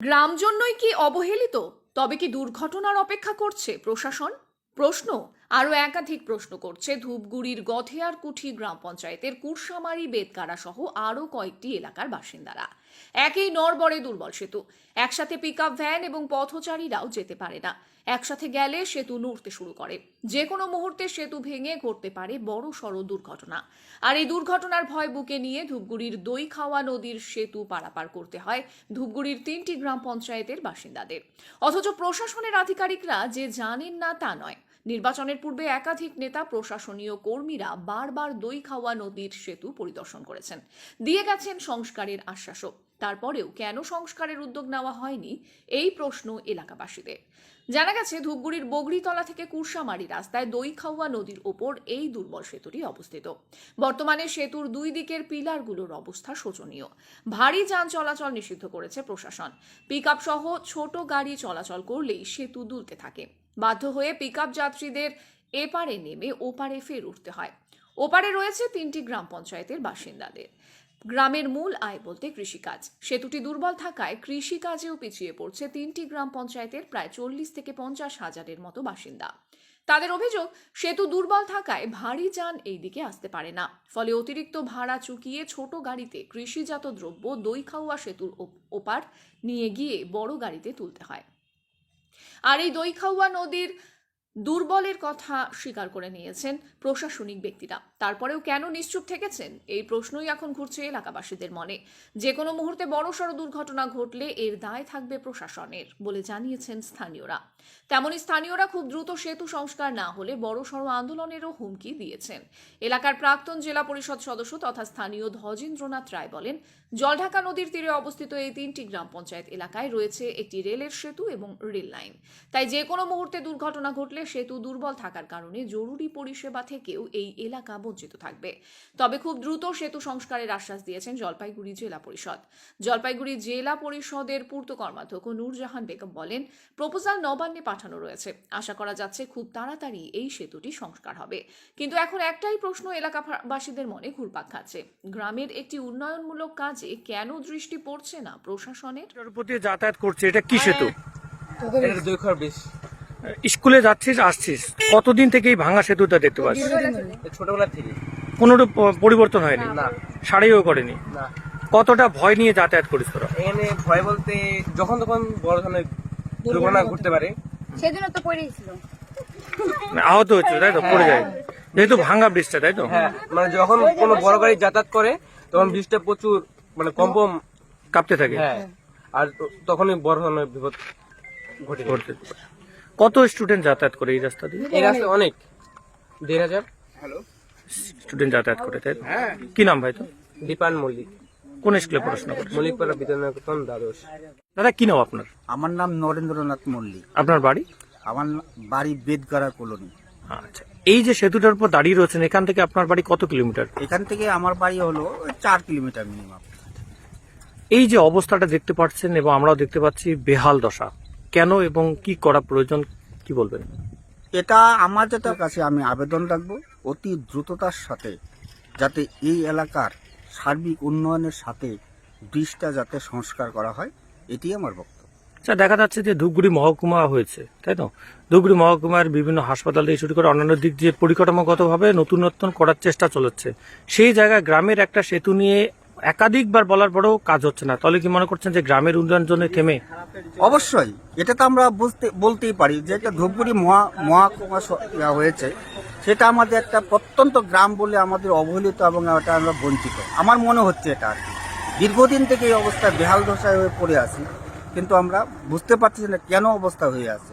গ্রাম জন্যই কি অবহেলিত? তবে কি দুর্ঘটনার অপেক্ষা করছে প্রশাসন? প্রশ্ন আরও একাধিক প্রশ্ন করছে ধূপগুড়ির গথেয়ার কুঠি গ্রাম পঞ্চায়েতের কুরসামারি বেদকারা সহ আরও কয়েকটি এলাকার বাসিন্দারা। একই নরবরে দুর্বল সেতু। একসাথে পিকআপ ভ্যান এবং পথচারীরাও যেতে পারে না। একসাথে গেলে সেতু নড়তে শুরু করে। যে কোনো মুহূর্তে সেতু ভেঙে ঘটতে পারে বড় সড় দুর্ঘটনা। আর এই দুর্ঘটনার ভয় বুকে নিয়ে ধূপগুড়ির দই খাওয়া নদীর সেতু পারাপার করতে হয় ধূপগুড়ির তিনটি গ্রাম পঞ্চায়েতের বাসিন্দাদের। অথচ প্রশাসনের আধিকারিকরা যে জানেন না তা নয়। নির্বাচনের পূর্বে একাধিক নেতা, প্রশাসনীয় কর্মীরা বারবার দই খাওয়া নদীর সেতু পরিদর্শন করেছেন। দিয়ে গেছেন সংস্কারের আশ্বাসও। তারপরেও কেন সংস্কারের উদ্যোগ নেওয়া হয়নি, এই প্রশ্ন এলাকাবাসীদের। জানা গেছে, ধূপগুড়ির বগরিতলা থেকে কুরসামারি রাস্তায় দই খাওয়া নদীর ওপর এই দুর্বল সেতুটি অবস্থিত। বর্তমানে সেতুর দুই দিকের পিলারগুলোর অবস্থা শোচনীয়। ভারী যান চলাচল নিষিদ্ধ করেছে প্রশাসন। পিকআপ সহ ছোট গাড়ি চলাচল করলেই সেতু দুলতে থাকে। বাধ্য হয়ে পিকআপ যাত্রীদের এপারে নেমে ওপারে ফের উঠতে হয়। ওপারে রয়েছে তিনটি গ্রাম পঞ্চায়েতের বাসিন্দাদের। গ্রামের মূল আয় বলতে কৃষিকাজ। সেতুটি দুর্বল থাকায় কৃষিকাজেও পিছিয়ে পড়ছে তিনটি গ্রাম পঞ্চায়েতের প্রায় চল্লিশ থেকে পঞ্চাশ হাজারের মতো বাসিন্দা। তাদের অভিযোগ, সেতু দুর্বল থাকায় ভারী যান এই দিকে আসতে পারে না। ফলে অতিরিক্ত ভাড়া চুকিয়ে ছোট গাড়িতে কৃষিজাত দ্রব্য, দই খাওয়া সেতুর ওপ- ওপার নিয়ে গিয়ে বড় গাড়িতে তুলতে হয়। আর এই দই খাওয়া নদীর দুর্বলের কথা স্বীকার করে নিয়েছেন প্রশাসনিক ব্যক্তিরা। তারপরেও কেন নিশ্চুপ থেকেছেন এই প্রশ্নই এখন ঘুরছে এলাকাবাসীদের মনে। যে কোনো মুহূর্তে বড়সড় দুর্ঘটনা ঘটলে এর দায় থাকবে প্রশাসনের, বলে জানিয়েছেন স্থানীয়রা। তেমনি স্থানীয়রা খুব দ্রুত সেতু সংস্কার না হলে বড়সড় আন্দোলনেরও হুমকি দিয়েছেন। এলাকার প্রাক্তন জেলা পরিষদ সদস্য তথা স্থানীয় ধজেন্দ্রনাথ রায় বলেন, জলঢাকা নদীর তীরে অবস্থিত এই তিনটি গ্রাম পঞ্চায়েত এলাকায় রয়েছে একটি রেলের সেতু এবং রেল লাইন। তাই যে কোনো মুহূর্তে দুর্ঘটনা ঘটলে সেতু দুর্বল থাকার কারণে জরুরি পরিষেবা থেকেও এই এলাকা বঞ্চিত থাকবে। তবে খুব দ্রুত সেতু সংস্কারের আশ্বাস দিয়েছেন জলপাইগুড়ি জেলা পরিষদ। জলপাইগুড়ি জেলা পরিষদের পূর্ত কর্মাধ্যক্ষ নূরজাহান বেগম বলেন প্রপোজাল নবান্নে পাঠানো রয়েছে। আশা করা যাচ্ছে খুব তাড়াতাড়ি এই সেতুটি সংস্কার হবে। কিন্তু এখন একটাই প্রশ্ন এলাকাবাসীদের মনে ঘুরপাক খাচ্ছে। গ্রামের একটি উন্নয়নমূলক কাজে কেন দৃষ্টি পড়ছে না প্রশাসনের? যাতায়াত করছে এটা কি সেতু? এটা দুই খর বিশ। স্কুলে যাচ্ছিস আসছিস? কতদিন থেকে এই ভাঙা সেতুটা দেখতে পাচ্ছিস? ছোটবেলা থেকে। কোনোটা পরিবর্তন হয়নি? না। সারাইও করেনি? কতটা ভয় নিয়ে যাতায়াত করিস তোরা? এখানে ভয় বলতে যখন তখন বড় ধরনের দুর্ঘটনা ঘটতে পারে। সেদিনও তো পড়েছিল মানে আহত হচ্ছে তাই তো? পড়ে যায়। যেহেতু ভাঙা ব্রিজটা তাই তো? হ্যাঁ মানে যখন কোনো বড় গাড়ি যাতায়াত করে তখন বৃষ্টিটা প্রচুর মানে কম্পম কাঁপতে থাকে। হ্যাঁ আর তখনই বড় ধরনের বিপদ ঘটে। ঘটতে কত স্টুডেন্ট যাতায়াত করে এই রাস্তা দিয়ে? এই রাস্তা অনেক। দেড় হাজার। স্টুডেন্ট যাতায়াত করে তাই তো? কি নাম ভাই তো দীপান মল্লিক। কোন স্কুলে পড়াশোনা করে মল্লিকপাড়া বিদ্যানগর দ্বাদশ। দাদা কি নাম আপনার? আমার নাম নরেন্দ্রনাথ মল্লিক। আপনার বাড়ি? আমার বাড়ি বেদগাড়া কলোনি। আচ্ছা। এই যে সেতুটার উপর দাঁড়িয়ে রয়েছেন এখান থেকে আপনার বাড়ি কত কিলোমিটার? এখান থেকে আমার বাড়ি হলো ওই চার কিলোমিটার মিনিমাম এই যে অবস্থাটা দেখতে পাচ্ছেন এবং আমরাও দেখতে পাচ্ছি বেহাল দশা। কেন এবং কি করা প্রয়োজন কি বলবেন? এটা আমার যেটা কাছে আমি আবেদন রাখব অতি দ্রুততার সাথে যাতে এই এলাকার সার্বিক উন্নয়নের সাথে ব্রিজটা যাতে সংস্কার করা হয় এটি আমার বক্তব্য। আচ্ছা দেখা যাচ্ছে যে ধূপগুড়ি মহকুমা হয়েছে তাই তো? ধূপগুড়ি মহকুমার বিভিন্ন হাসপাতাল থেকে শুরু করে অন্যান্য দিক দিয়ে পরিকাঠামোগতভাবে নতুনত্ব করার চেষ্টা চলেছে। সেই জায়গায় গ্রামের একটা সেতু নিয়ে একাধিকবার বলার পরেও কাজ হচ্ছে না। তাহলে কি মনে করছেন যে গ্রামের উন্নয়ন জন্য থেমে? অবশ্যই, এটা তো আমরা বুঝতে, বলতেই পারি যে একটা ধূপগুড়ি মহা মহাকুমা হয়েছে, সেটা আমাদের একটা প্রত্যন্ত গ্রাম বলে আমাদের অবহেলিত এবং এটা আমরা বঞ্চিত। আমার মনে হচ্ছে এটা আর কি। দীর্ঘদিন থেকে এই অবস্থা বেহাল দশায় হয়ে পড়ে আছি, কিন্তু আমরা বুঝতে পারছি না কেন অবস্থা হয়ে আছে।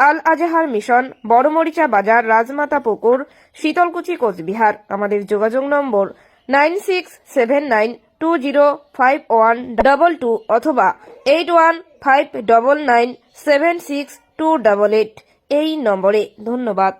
আল আজাহার মিশন, বড়মরিচা বাজার, রাজমাতা পুকুর, শীতলকুচি কোচবিহার। আমাদের যোগাযোগ number nine six seven nine two zero five one double two অথবা eight one five double nine seven six two double eight এই নম্বরে। ধন্যবাদ।